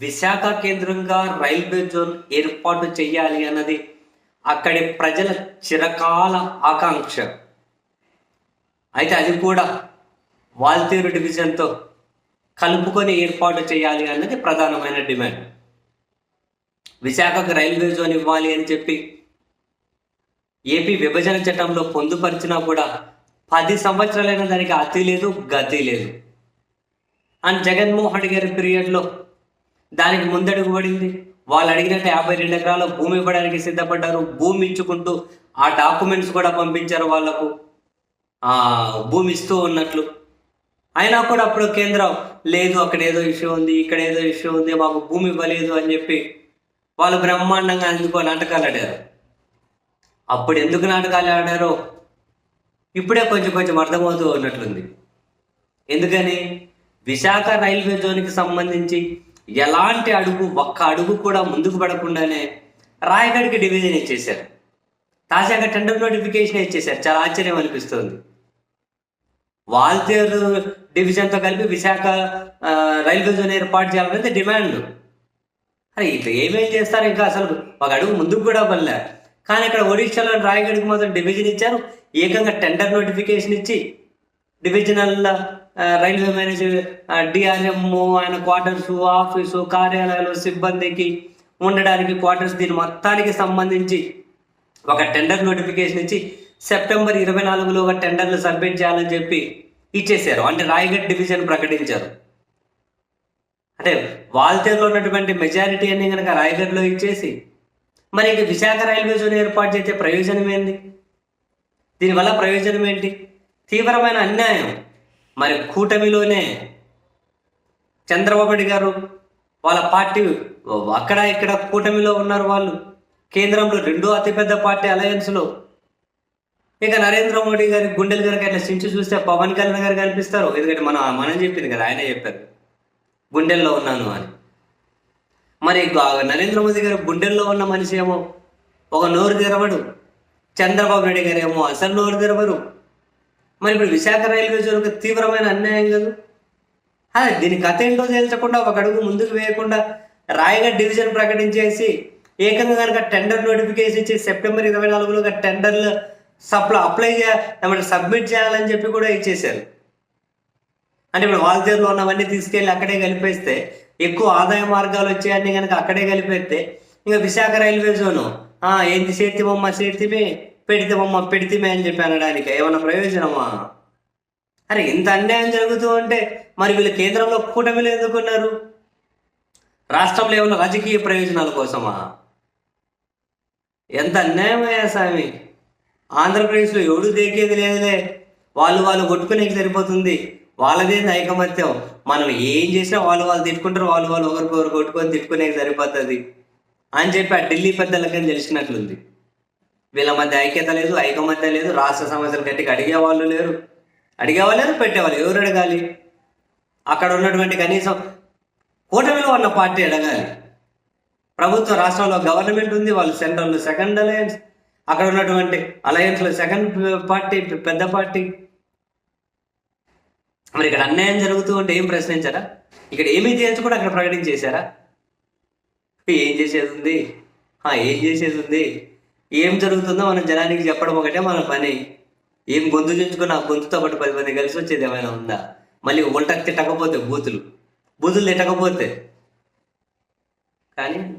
విశాఖ కేంద్రంగా railway zone ఏర్పాటు చేయాలి అన్నది అక్కడి ప్రజల చిరకాల ఆకాంక్ష. అయితే అది కూడా వాల్తేరు డివిజన్తో కలుపుకొని ఏర్పాటు చేయాలి అన్నది ప్రధానమైన డిమాండ్. విశాఖకు రైల్వే జోన్ ఇవ్వాలి అని చెప్పి ఏపీ విభజన చట్టంలో పొందుపరిచినా కూడా పది సంవత్సరాలైన దానికి అతి లేదు గతి లేదు. అండ్ జగన్మోహన్ రెడ్డి గారి పీరియడ్లో దానికి ముందడుగు పడింది వాళ్ళు అడిగినట్టు యాభై రెండు ఎకరాల భూమి ఇవ్వడానికి సిద్ధపడ్డారు. భూమి ఇచ్చుకుంటూ ఆ డాక్యుమెంట్స్ కూడా పంపించారు వాళ్ళకు. ఆ భూమి ఇస్తూ ఉన్నట్లు. అయినా కూడా అప్పుడు కేంద్రం లేదు అక్కడ ఏదో ఇష్యూ ఉంది ఇక్కడ ఏదో ఇష్యూ ఉంది మాకు భూమి ఇవ్వలేదు అని చెప్పి వాళ్ళు బ్రహ్మాండంగా ఎందుకో నాటకాలు ఆడారు. అప్పుడు ఎందుకు నాటకాలు ఆడారో ఇప్పుడే కొంచెం కొంచెం అర్థమవుతూ ఉన్నట్లుంది. ఎందుకని? విశాఖ రైల్వే జోన్కి సంబంధించి ఎలాంటి అడుగు ఒక్క అడుగు కూడా ముందుకు పడకుండానే రాయగఢ్కి డివిజన్ ఇచ్చేశారు. తాజాగా టెండర్ నోటిఫికేషన్ ఇచ్చేశారు. చాలా ఆశ్చర్యం అనిపిస్తుంది. వాల్తేరు డివిజన్తో కలిపి విశాఖ రైల్వే జోన్ ఏర్పాటు చేయాలనేది డిమాండ్. అరే ఇట్లా ఏమేం చేస్తారు ఇంకా అసలు? ఒక అడుగు ముందుకు కూడా పడలే. కానీ ఇక్కడ ఒడిషాలో రాయగఢ్కి మాత్రం డివిజన్ ఇచ్చారు. ఏకంగా టెండర్ నోటిఫికేషన్ ఇచ్చి డివిజనల్ రైల్వే మేనేజర్ డిఆర్ఎంఓ ఆయన క్వార్టర్స్ ఆఫీసు కార్యాలయాలు సిబ్బందికి ఉండడానికి క్వార్టర్స్ దీని మొత్తానికి సంబంధించి ఒక టెండర్ నోటిఫికేషన్ ఇచ్చి సెప్టెంబర్ ఇరవై నాలుగులో ఒక టెండర్లు సబ్మిట్ చేయాలని చెప్పి ఇచ్చేశారు. అంటే రాయగఢ్ డివిజన్ ప్రకటించారు. అంటే వాల్తేరులో ఉన్నటువంటి మెజారిటీ అన్ని కనుక రాయగఢ్లో ఇచ్చేసి మరి ఇంక విశాఖ రైల్వే జోన్ ఏర్పాటు చేసే ప్రయోజనం ఏంది? దీనివల్ల ప్రయోజనం ఏంటి? తీవ్రమైన అన్యాయం. మరి కూటమిలోనే చంద్రబాబు గారు వాళ్ళ పార్టీ అక్కడ ఇక్కడ కూటమిలో ఉన్నారు వాళ్ళు. కేంద్రంలో రెండో అతిపెద్ద పార్టీ అలయన్స్లో. ఇక నరేంద్ర మోడీ గారి గుండెలు గారికి అట్లా సించి చూస్తే పవన్ కళ్యాణ్ గారు కనిపిస్తారు. ఎందుకంటే మనం మనం చెప్పింది కదా ఆయనే చెప్పారు. గుండెల్లో ఉన్నాను అని. మరి నరేంద్ర మోదీ గారు గుండెల్లో ఉన్న మనిషి ఏమో ఒక నోరు తెరవడు. చంద్రబాబు నాయుడు గారు ఏమో అసలు నోరు తెరవరు. మరి ఇప్పుడు విశాఖ రైల్వే జోన్ ఒక తీవ్రమైన అన్యాయం కాదు? అదే దీని కథ ఏంటో తేల్చకుండా ఒక అడుగు ముందుకు వేయకుండా రాయగఢ్ డివిజన్ ప్రకటించేసి ఏకంగా కనుక టెండర్ నోటిఫికేషన్ ఇచ్చి సెప్టెంబర్ ఇరవై నాలుగులో టెండర్లు సప్లై అప్లై చేయాలి సబ్మిట్ చేయాలని చెప్పి కూడా ఇచ్చేశారు. అంటే ఇప్పుడు వాల్తేరులో ఉన్నవన్నీ తీసుకెళ్ళి అక్కడే కలిపేస్తే ఎక్కువ ఆదాయ మార్గాలు వచ్చాయని కనుక అక్కడే కలిపేస్తే ఇంకా విశాఖ రైల్వే జోను ఏంది చేతిమమ్మ చేతిమే పెడితేమమ్మ పెడితేమే అని చెప్పి అనడానికి. ఏమన్నా ప్రయోజనమా? అరే ఇంత అన్యాయం జరుగుతూ ఉంటే మరి వీళ్ళు కేంద్రంలో కూటమిలు ఎందుకున్నారు రాష్ట్రంలో ఏమన్నా రాజకీయ ప్రయోజనాల కోసమా? ఎంత అన్యాయమయ్యా స్వామి ఆంధ్రప్రదేశ్లో ఎవడు దేకేది లేదులే. వాళ్ళు వాళ్ళు కొట్టుకునేకి సరిపోతుంది. వాళ్ళదే ఐకమత్యం. మనం ఏం చేసినా వాళ్ళు వాళ్ళు తిట్టుకుంటారు వాళ్ళు వాళ్ళు ఒకరికొకరు కొట్టుకొని తిట్టుకునేకి సరిపోతుంది అని చెప్పి ఆ ఢిల్లీ పెద్దలకని తెలిసినట్లుంది. వీళ్ళ మధ్య ఐక్యత లేదు ఐకమత్య లేదు రాష్ట్ర సమస్యలు గట్టిగా అడిగే వాళ్ళు లేరు. అడిగేవాళ్ళు లేరు పెట్టేవాళ్ళు ఎవరు అడగాలి? అక్కడ ఉన్నటువంటి కనీసం కూటమిలో ఉన్న పార్టీ అడగాలి. ప్రభుత్వ రాష్ట్రంలో గవర్నమెంట్ ఉంది వాళ్ళు సెంట్రల్లో సెకండ్ అలయన్స్. అక్కడ ఉన్నటువంటి అలయన్స్లో సెకండ్ పార్టీ పెద్ద పార్టీ. మరి ఇక్కడ అన్యాయం జరుగుతూ ఉంటే ఏం ప్రశ్నించారా? ఇక్కడ ఏమీ చేయొచ్చు కూడా అక్కడ ప్రకటించేశారా? ఏం చేసేది ఉంది? ఏం చేసేది ఉంది? ఏం జరుగుతుందో మనం జనానికి చెప్పడం ఒకటే మన పని. ఏం గొంతు చుంచుకుని ఆ గొంతుతో పాటు పది మంది కలిసి వచ్చేది ఏమైనా ఉందా? మళ్ళీ ఉల్టకు తిట్టకపోతే బూతులు. బూతులు తిట్టకపోతే. కానీ